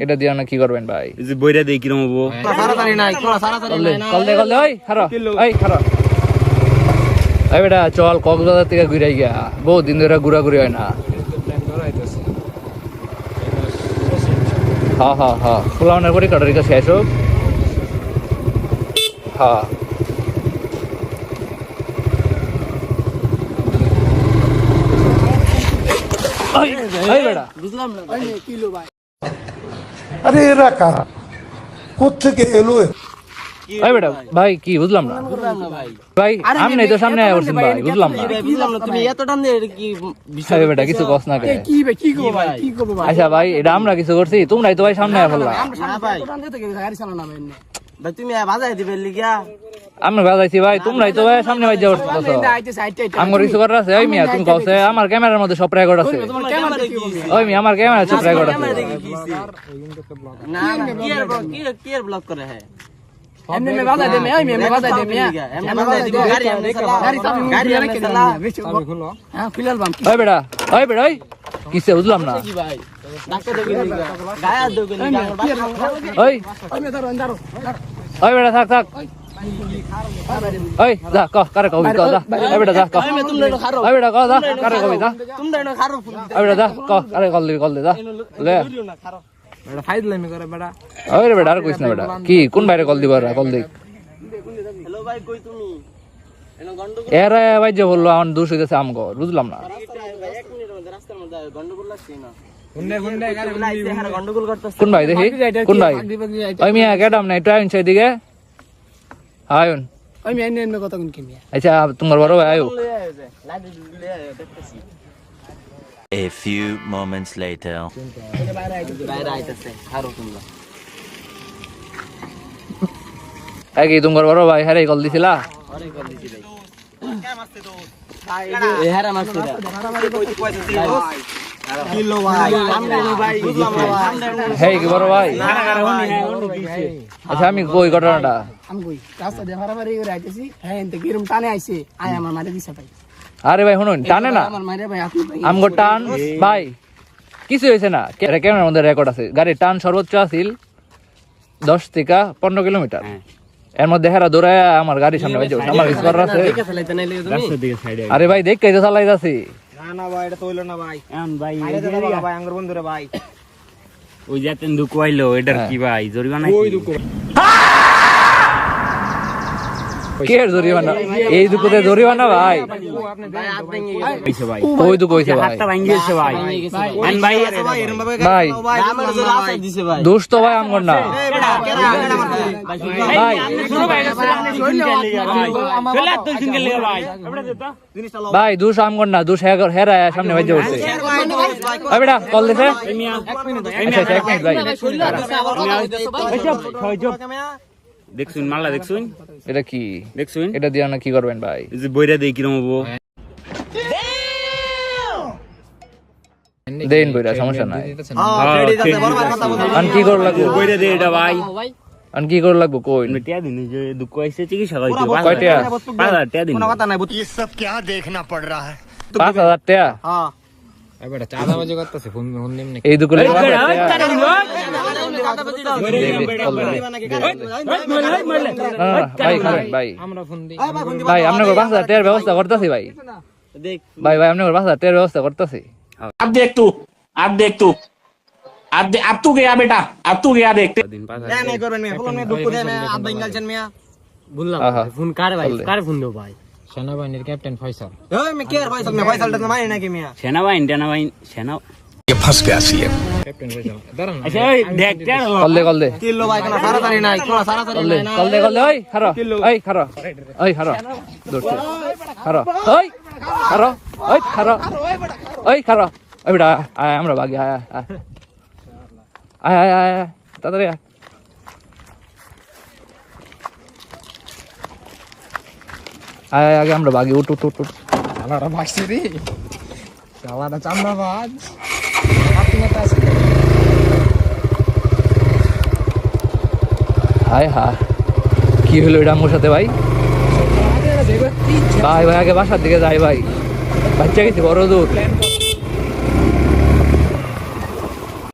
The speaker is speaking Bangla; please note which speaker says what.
Speaker 1: এটা দিয়ে না কি করবেন ভাই?
Speaker 2: যে বইরা দেই কিরম হব?
Speaker 1: বেটা চল কক্সবাজার থেকে ঘুরে গিয়া বহু দিন ধরে ঘুরা ঘুরি হয় না। হ্যাঁ হ্যাঁ হ্যাঁ। ফুলাউনের পরে কাটারিকা শেষ হোক। হ্যাঁ।
Speaker 3: আরে এরা কারা? কোথেকে এলো?
Speaker 1: বেটা ভাই? কি বুঝলাম না। ভাই। সামনে তো সামনে আয়া করছেন ভাই বুঝলাম না। ওই বেটা কিছু কস না কে?
Speaker 4: কি বে কি করব ভাই? কি করব ভাই?
Speaker 1: আচ্ছা ভাই এটা আমরা কিছু করছি তোমরাই তো ভাই সামনে আয়া ফেললা
Speaker 4: টোটাল দিতে গাড়ি চালানো না এনে
Speaker 5: তুমি বাজাই দিবে লিগা?
Speaker 1: আমরা বাজাইছি ভাই তোমরাই তো ভাই সামনে ভাই আমার কিছু করার আছে ওই মিয়া তুমি কওছে আমার ক্যামেরার মধ্যে সব রেকর্ড আছে। ওই মিয়া আমার ক্যামেরা সব রেকর্ড আছে।
Speaker 5: না কি আর কি কি আর ব্লক করে হ্যাঁ?
Speaker 4: এমনি মে বাজা দে মে ওই মে বাজা দে মে
Speaker 5: এমনি বাজাই দিবে গাড়ি আমনে চালা
Speaker 4: গাড়ি চাবি
Speaker 5: গাড়ি
Speaker 4: গাড়ি রেখে
Speaker 5: চালা
Speaker 4: দিলাম হ্যাঁ ফিলাল বাম
Speaker 1: ওই বেটা ওই বেটা ওই। কিসে বুঝলাম না।
Speaker 5: ভাই ডাক্তার গায়া
Speaker 1: ওই
Speaker 4: ওই মে ধরো ধরো
Speaker 1: ওই বেটা থাক থাক। ওই যা ক কারে কবি ক যা। ওই বেটা যা ক। ওই বেটা ক যা কারে কবি যা। ওই বেটা যা ক কারে কল দিবি কল দে যা। লে। ওই রে বেটা আর কইস না বেটা। কি কোন বাইরে কল দিবার কল দিক।
Speaker 5: হ্যালো ভাই কই তুমি?
Speaker 1: এরা ভাই যে বলল আমার দোষ হইতেছে আমগো বুঝলাম না। কোন ভাই দেখি? কোন ভাই? ওই মিয়া কেডাম নাই ট্রাইন সেই দিকে। আয়ুন
Speaker 4: ওই মে এনে এনে কত কোন কিমিয়া
Speaker 1: আচ্ছা তোমার বড় ভাই আয়ু
Speaker 6: A few moments later.
Speaker 5: তোমরা
Speaker 1: কি বড় ভাই হ্যাঁ কল দিছিলা?
Speaker 5: আরে কল দিছি ভাই ভাই
Speaker 1: আচ্ছা আমি কই ঘটনাটা?
Speaker 4: হ্যাঁ টানে আইছে? আয় আমার মারে দিছে ভাই।
Speaker 1: আরে ভাই শুনুন টানে না?
Speaker 4: আমার মারে ভাই আপনি ভাই।
Speaker 1: আমগো টান ভাই কিছু হয়েছে না। ক্যামেরার মধ্যে রেকর্ড আছে। গাড়ির টান সর্বোচ্চ আছিল দশ থেকে পনেরো কিলোমিটার। এর মধ্যে হেরা দৌড়ায় আমার গাড়ির সামনে আমার আরে ভাই দেখ চালাই যাচ্ছি
Speaker 5: না না ভাই এটা তৈল না ভাই।
Speaker 2: এখন ভাই
Speaker 5: আরে দাদা ভাই আঙ্গুর বন্ধুরে ভাই।
Speaker 2: ওই যাতেন দুকু আইলো এটার কি ভাই জরিমানা ওই দুকু।
Speaker 1: কে এই দুপুরে ভাই। ওই দুঃখ ভাই?
Speaker 2: ভাই
Speaker 5: যে
Speaker 1: তো ভাই। না ভাই হেরা সামনে ভাই বেটা কল দিছে? আচ্ছা আচ্ছা, এক মিনিট ভাই।
Speaker 2: দেখছুন মাল্লা দেখছুন
Speaker 1: এটা কি
Speaker 2: দেখছুন
Speaker 1: এটা দিয়ে না কি করবেন ভাই
Speaker 2: এই যে বইরা দেই কিরম হবো
Speaker 1: দেন বইরা সমস্যা নাই
Speaker 2: হ্যাঁ,
Speaker 1: আন কি কর লাগবো
Speaker 2: বইরা দে এটা ভাই
Speaker 1: আন কি কর লাগবো কই
Speaker 2: টিয়া দিন যে দুঃখ আইছে চিকিৎসা কইতে
Speaker 1: কয় টাকা?
Speaker 2: পাঁচ হাজার টিয়া দিন
Speaker 5: কথা নাই
Speaker 3: ये सब क्या देखना पड़ रहा है
Speaker 1: পাঁচ হাজার টাকা
Speaker 5: হ্যাঁ
Speaker 1: এই দুকুলে
Speaker 2: এই
Speaker 1: পাঁচ
Speaker 2: বেড়া,
Speaker 1: হাজার
Speaker 2: ওই
Speaker 1: টাকা।
Speaker 2: টাকা দিন, ওই।
Speaker 1: দে, দে, কল দে। না, না, ভাই খাবেন ভাই ভাই আপনার পাঁচ হাজার টাকার ব্যবস্থা করতেছি ভাই
Speaker 5: দেখ
Speaker 1: ভাই ভাই আপনার পাঁচ হাজার টাকার ব্যবস্থা করতেছি
Speaker 7: अब देख तू अब देख तू अब दे, अब तू गया बेटा अब तू गया देख
Speaker 2: দিন পাঁচ
Speaker 5: না নাই করবেন মিয়া ফুলন মিয়া দুঃখ দেয় মিয়া আব বেঙ্গালছেন মিয়া বললাম
Speaker 1: আহা।
Speaker 5: ফোন কারে ভাই
Speaker 1: বললে।
Speaker 5: কারে ফোন দেব ভাই সেনাবাহিনীর ক্যাপ্টেন ফয়সাল ওই মে কে আর ফয়সাল মে ফয়সালটা তো মারি নাকি মিয়া
Speaker 2: সেনাবাহিনী টেনাবাহিনী সেনা
Speaker 3: ये फंस गया सीएम
Speaker 2: আচ্ছা ওই দেখ টিয়া দিলো।
Speaker 1: কল দে কল দে
Speaker 5: কিলো ভাই কোন সারাতারি নাই কোন সারাতারি
Speaker 1: কল দে
Speaker 5: নাই না
Speaker 1: কল দে কল দে ওই খারো ওই খারো ওই খারো দৌড়ছে খারো ওই খারো ওই খারো ওই খারো ওই বেটা আয় আমরা বাগে আয় আয় আয় আয় আয় আয় আয় আগে আমরা বাগে উঠ উঠ উঠ উঠ।
Speaker 4: শালারা ভাগছে রে। শালারা চান্দাবাজ।
Speaker 1: হায় হায়। কি হলো এটা আমার সাথে ভাই? ভাই ভাই আগে বাসার দিকে যাই ভাই। বাচ্চা গেছি বড় দূর।